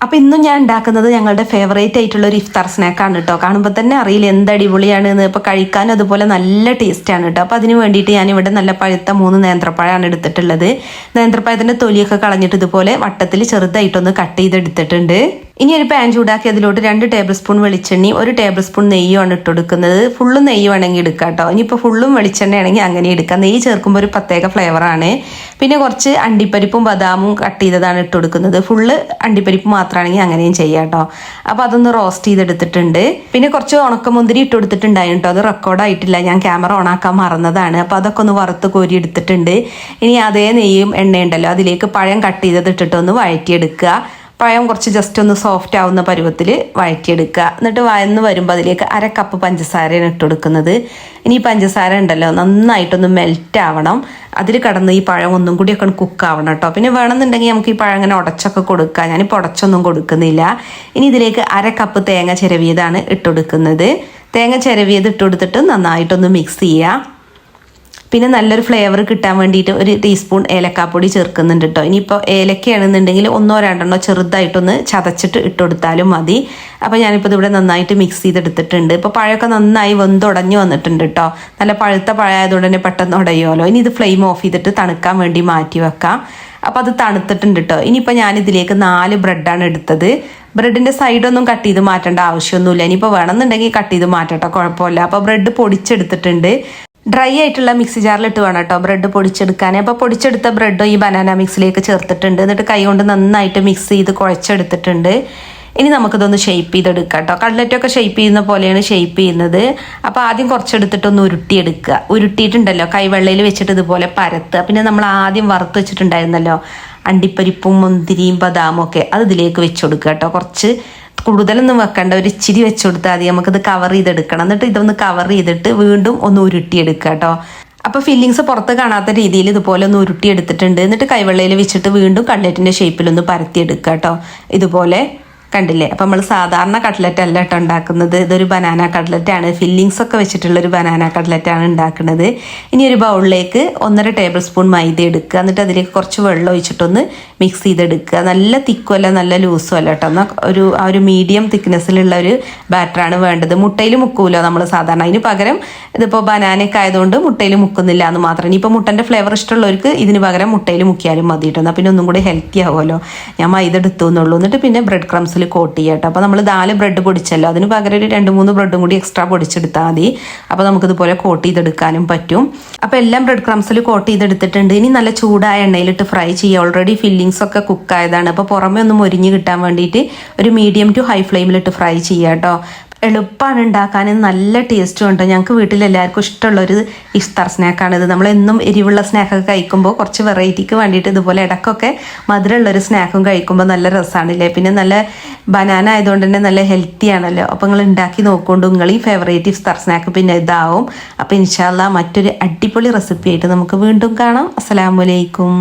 അപ്പോൾ ഇന്നും ഞാൻ ഉണ്ടാക്കുന്നത് ഞങ്ങളുടെ ഫേവറേറ്റ് ആയിട്ടുള്ള ഒരു ഇഫ്താർ സ്നാക്കാണ് കേട്ടോ കാണുമ്പോൾ തന്നെ അറിയില്ല എന്ത് അടിപൊളിയാണ് എന്ന് ഇപ്പോൾ കഴിക്കാൻ അതുപോലെ നല്ല ടേസ്റ്റാണ് കേട്ടോ അപ്പോൾ അതിന് വേണ്ടിയിട്ട് ഞാൻ ഇവിടെ നല്ല പഴുത്ത മൂന്ന് നേന്ത്രപ്പഴമാണ് എടുത്തിട്ടുള്ളത്. നേന്ത്രപ്പഴത്തിന്റെ തൊലിയൊക്കെ കളഞ്ഞിട്ട് ഇതുപോലെ വട്ടത്തിൽ ചെറുതായിട്ടൊന്ന് കട്ട് ചെയ്തെടുത്തിട്ടുണ്ട്. ഇനി ഒരു പാൻ ചൂടാക്കി അതിലോട്ട് രണ്ട് ടേബിൾ സ്പൂൺ വെളിച്ചെണ്ണി ഒരു ടേബിൾ സ്പൂൺ നെയ്യുമാണ് ഇട്ട് കൊടുക്കുന്നത് ഫുള്ളും നെയ്യ് വേണമെങ്കിൽ എടുക്കാം കേട്ടോ ഇനിയിപ്പോൾ ഫുള്ളും വെളിച്ചെണ്ണ ആണെങ്കിൽ അങ്ങനെ എടുക്കാം. നെയ്യ് ചേർക്കുമ്പോൾ ഒരു പ്രത്യേക ഫ്ലേവറാണ് പിന്നെ കുറച്ച് അണ്ടിപ്പരിപ്പും ബദാമും കട്ട് ചെയ്തതാണ് ഇട്ട് കൊടുക്കുന്നത് ഫുള്ള് അണ്ടിപ്പരിപ്പ് മാത്രമാണെങ്കിൽ അങ്ങനെയും ചെയ്യാം കേട്ടോ അപ്പോൾ അതൊന്ന് റോസ്റ്റ് ചെയ്തെടുത്തിട്ടുണ്ട്. പിന്നെ കുറച്ച് ഉണക്കമുന്തിരി ഇട്ട് കൊടുത്തിട്ടുണ്ടായിരുന്നു കേട്ടോ അത് റെക്കോർഡായിട്ടില്ല ഞാൻ ക്യാമറ ഓണാക്കാൻ മറന്നതാണ്. അപ്പോൾ അതൊക്കെ ഒന്ന് വറുത്ത് കോരി എടുത്തിട്ടുണ്ട്. ഇനി അതേ നെയ്യും എണ്ണയുണ്ടല്ലോ. അതിലേക്ക് പഴം കട്ട് ചെയ്തത് ഇട്ടിട്ടൊന്ന് വഴറ്റിയെടുക്കുക. പഴം കുറച്ച് ജസ്റ്റ് ഒന്ന് സോഫ്റ്റ് ആവുന്ന പരുവത്തിൽ വഴറ്റിയെടുക്കുക. എന്നിട്ട് വയന്ന് വരുമ്പോൾ അതിലേക്ക് അര കപ്പ് പഞ്ചസാരയാണ് ഇട്ട് കൊടുക്കുന്നത്. ഇനി പഞ്ചസാര ഉണ്ടല്ലോ നന്നായിട്ടൊന്ന് മെൽറ്റ് ആവണം. അതിൽ കടന്ന് ഈ പഴം ഒന്നും കൂടിയൊക്കെ കുക്ക് ആവണം കേട്ടോ. പിന്നെ വേണമെന്നുണ്ടെങ്കിൽ നമുക്ക് ഈ പഴം അങ്ങനെ ഉടച്ചൊക്കെ കൊടുക്കുക ഞാനിപ്പോൾ ഉടച്ചൊന്നും കൊടുക്കുന്നില്ല. ഇനി ഇതിലേക്ക് അര കപ്പ് തേങ്ങ ചിരവിയതാണ് ഇട്ട് കൊടുക്കുന്നത്. തേങ്ങ ചിരവിയത് ഇട്ട് കൊടുത്തിട്ട് നന്നായിട്ടൊന്ന് മിക്സ് ചെയ്യുക പിന്നെ നല്ലൊരു ഫ്ലേവർ കിട്ടാൻ വേണ്ടിയിട്ട് ഒരു ടീസ്പൂൺ ഏലക്കാപ്പൊടി ചേർക്കുന്നുണ്ട് കേട്ടോ ഇനിയിപ്പോൾ ഏലക്കയാണെന്നുണ്ടെങ്കിൽ ഒന്നോ രണ്ടെണ്ണോ ചെറുതായിട്ടൊന്ന് ചതച്ചിട്ട് ഇട്ട് കൊടുത്താലും മതി. അപ്പോൾ ഞാനിപ്പോൾ ഇതിവിടെ നന്നായിട്ട് മിക്സ് ചെയ്തെടുത്തിട്ടുണ്ട്. ഇപ്പോൾ പഴമൊക്കെ നന്നായി വെന്തുടഞ്ഞു വന്നിട്ടുണ്ട് കേട്ടോ നല്ല പഴുത്ത പഴമായതുകൊണ്ട് തന്നെ പെട്ടെന്ന് ഉടയുമല്ലോ ഇനി ഇത് ഫ്ലെയിം ഓഫ് ചെയ്തിട്ട് തണുക്കാൻ വേണ്ടി മാറ്റി വെക്കാം. അപ്പോൾ അത് തണുത്തിട്ടുണ്ട് കേട്ടോ ഇനിയിപ്പോൾ ഞാനിതിലേക്ക് നാല് ബ്രെഡാണ് എടുത്തത്. ബ്രെഡിന്റെ സൈഡൊന്നും കട്ട് ചെയ്ത് മാറ്റേണ്ട ആവശ്യമൊന്നുമില്ല. ഇനിയിപ്പോൾ വേണമെന്നുണ്ടെങ്കിൽ കട്ട് ചെയ്ത് മാറ്റട്ടോ കുഴപ്പമില്ല. അപ്പോൾ ബ്രെഡ് പൊടിച്ചെടുത്തിട്ടുണ്ട്. ഡ്രൈ ആയിട്ടുള്ള മിക്സി ജാറിലിട്ട് വേണം കേട്ടോ ബ്രെഡ് പൊടിച്ചെടുക്കാൻ അപ്പോൾ പൊടിച്ചെടുത്ത ബ്രെഡും ഈ ബനാന മിക്സിലേക്ക് ചേർത്തിട്ടുണ്ട്. എന്നിട്ട് കൈ കൊണ്ട് നന്നായിട്ട് മിക്സ് ചെയ്ത് കുഴച്ചെടുത്തിട്ടുണ്ട്. ഇനി നമുക്കിതൊന്ന് ഷെയ്പ്പ് ചെയ്തെടുക്കാം കേട്ടോ കട്ലറ്റൊക്കെ ഷെയ്പ്പ് ചെയ്യുന്ന പോലെയാണ് ഷെയ്പ്പ് ചെയ്യുന്നത്. അപ്പോൾ ആദ്യം കുറച്ചെടുത്തിട്ടൊന്ന് ഉരുട്ടിയെടുക്കുക. ഉരുട്ടിയിട്ടുണ്ടല്ലോ കൈവെള്ളയിൽ വെച്ചിട്ട് ഇതുപോലെ പരത്തുക. പിന്നെ നമ്മൾ ആദ്യം വറുത്ത് വെച്ചിട്ടുണ്ടായിരുന്നല്ലോ അണ്ടിപ്പരിപ്പും മുന്തിരിയും ബദാമും ഒക്കെ അത് ഇതിലേക്ക് വെച്ച് കൊടുക്കുക കേട്ടോ കുറച്ച് കൂടുതലൊന്നും വെക്കണ്ട. ഒരു ഇച്ചിരി വെച്ച് കൊടുത്താൽ മതി. നമുക്കിത് കവർ ചെയ്തെടുക്കണം. എന്നിട്ട് ഇതൊന്ന് കവർ ചെയ്തിട്ട് വീണ്ടും ഒന്ന് ഉരുട്ടിയെടുക്കുക കേട്ടോ അപ്പോൾ ഫില്ലിങ്സ് പുറത്ത് കാണാത്ത രീതിയിൽ ഇതുപോലെ ഒന്ന് ഉരുട്ടിയെടുത്തിട്ടുണ്ട്. എന്നിട്ട് കൈവെള്ളയിൽ വെച്ചിട്ട് വീണ്ടും കട്ലറ്റിന്റെ ഷേപ്പിലൊന്ന് പരത്തിയെടുക്കുക കേട്ടോ ഇതുപോലെ കണ്ടില്ലേ? അപ്പം നമ്മൾ സാധാരണ കട്ട്ലറ്റ് അല്ല കേട്ടോ ഉണ്ടാക്കുന്നത്. ഇതൊരു ബനാന കട്ട്ലറ്റാണ് ഫില്ലിങ്സ് ഒക്കെ വെച്ചിട്ടുള്ള ഒരു ബനാന കട്ട്ലറ്റാണ് ഉണ്ടാക്കുന്നത്. ഇനി ഒരു ബൗളിലേക്ക് ഒന്നര ടേബിൾ സ്പൂൺ മൈദ എടുക്കുക. എന്നിട്ട് അതിലേക്ക് കുറച്ച് വെള്ളം ഒഴിച്ചിട്ടൊന്ന് മിക്സ് ചെയ്തെടുക്കുക. നല്ല തിക്കുമല്ല നല്ല ലൂസും അല്ല കേട്ടോ എന്നാൽ ഒരു ആ ഒരു മീഡിയം തിക്നെസ്സിലുള്ള ഒരു ബാറ്ററാണ് വേണ്ടത്. മുട്ടയിൽ മുക്കൂലോ നമ്മൾ സാധാരണ. അതിന് പകരം ഇതിപ്പോൾ ബനാനയൊക്കെ ആയതുകൊണ്ട് മുട്ടയിൽ മുക്കുന്നില്ല എന്ന് മാത്രം. ഇനിയിപ്പോൾ മുട്ടന്റെ ഫ്ലേവർ ഇഷ്ടമുള്ളവർക്ക് ഇതിന് പകരം മുട്ടയിൽ മുക്കിയാലും മതി കേട്ടോ എന്നാൽ പിന്നെ ഒന്നും കൂടി ഹെൽത്തി ആവുമല്ലോ. ഞാൻ മൈദ എടുത്തു എന്നുള്ളൂ. എന്നിട്ട് പിന്നെ ബ്രെഡ് ക്രംസിൽ കോട്ട് ചെയ്യുക കേട്ടോ. അപ്പോൾ നമ്മൾ നാല് ബ്രെഡ് പൊടിച്ചല്ലോ. അതിന് പകരം ഒരു രണ്ട് മൂന്ന് ബ്രെഡും കൂടി എക്സ്ട്രാ പൊടിച്ചെടുത്താൽ മതി. അപ്പോൾ നമുക്കിതുപോലെ കോട്ട് ചെയ്തെടുക്കാനും പറ്റും. അപ്പോൾ എല്ലാം ബ്രെഡ് ക്രംസിൽ കോട്ട് ചെയ്തെടുത്തിട്ടുണ്ട്. ഇനി നല്ല ചൂടായ എണ്ണയിലിട്ട് ഫ്രൈ ചെയ്യുക ഓൾറെഡി ഫില്ലിങ്സ് ഒക്കെ കുക്കായതാണ് അപ്പോൾ പുറമെ ഒന്ന് മൊരിഞ്ഞ് കിട്ടാൻ വേണ്ടിയിട്ട് ഒരു മീഡിയം ടു ഹൈ ഫ്ലെയിമിലിട്ട് ഫ്രൈ ചെയ്യുക കേട്ടോ. എളുപ്പമാണ് ഉണ്ടാക്കാൻ. നല്ല ടേസ്റ്റും ഉണ്ട്. ഞങ്ങൾക്ക് വീട്ടിൽ എല്ലാവർക്കും ഇഷ്ടമുള്ളൊരു ഇഫ്താർ സ്നാക്കാണിത്. നമ്മൾ എന്നും എരിവുള്ള സ്നാക്കൊക്കെ കഴിക്കുമ്പോൾ കുറച്ച് വെറൈറ്റിക്ക് വേണ്ടിയിട്ട് ഇതുപോലെ ഇടക്കൊക്കെ മധുരമുള്ളൊരു സ്നാക്കും കഴിക്കുമ്പോൾ നല്ല രസമാണില്ലേ പിന്നെ നല്ല ബനാന ആയതുകൊണ്ട് തന്നെ നല്ല ഹെൽത്തി ആണല്ലോ. അപ്പോൾ നിങ്ങൾ ഉണ്ടാക്കി നോക്കുകൊണ്ട് നിങ്ങൾ ഈ ഫേവറേറ്റ് ഇഫ്താർ സ്നാക്ക് പിന്നെ ഇതാവും. അപ്പോൾ ഇൻഷാല്ല മറ്റൊരു അടിപൊളി റെസിപ്പി ആയിട്ട് നമുക്ക് വീണ്ടും കാണാം. അസ്സലാമലൈക്കും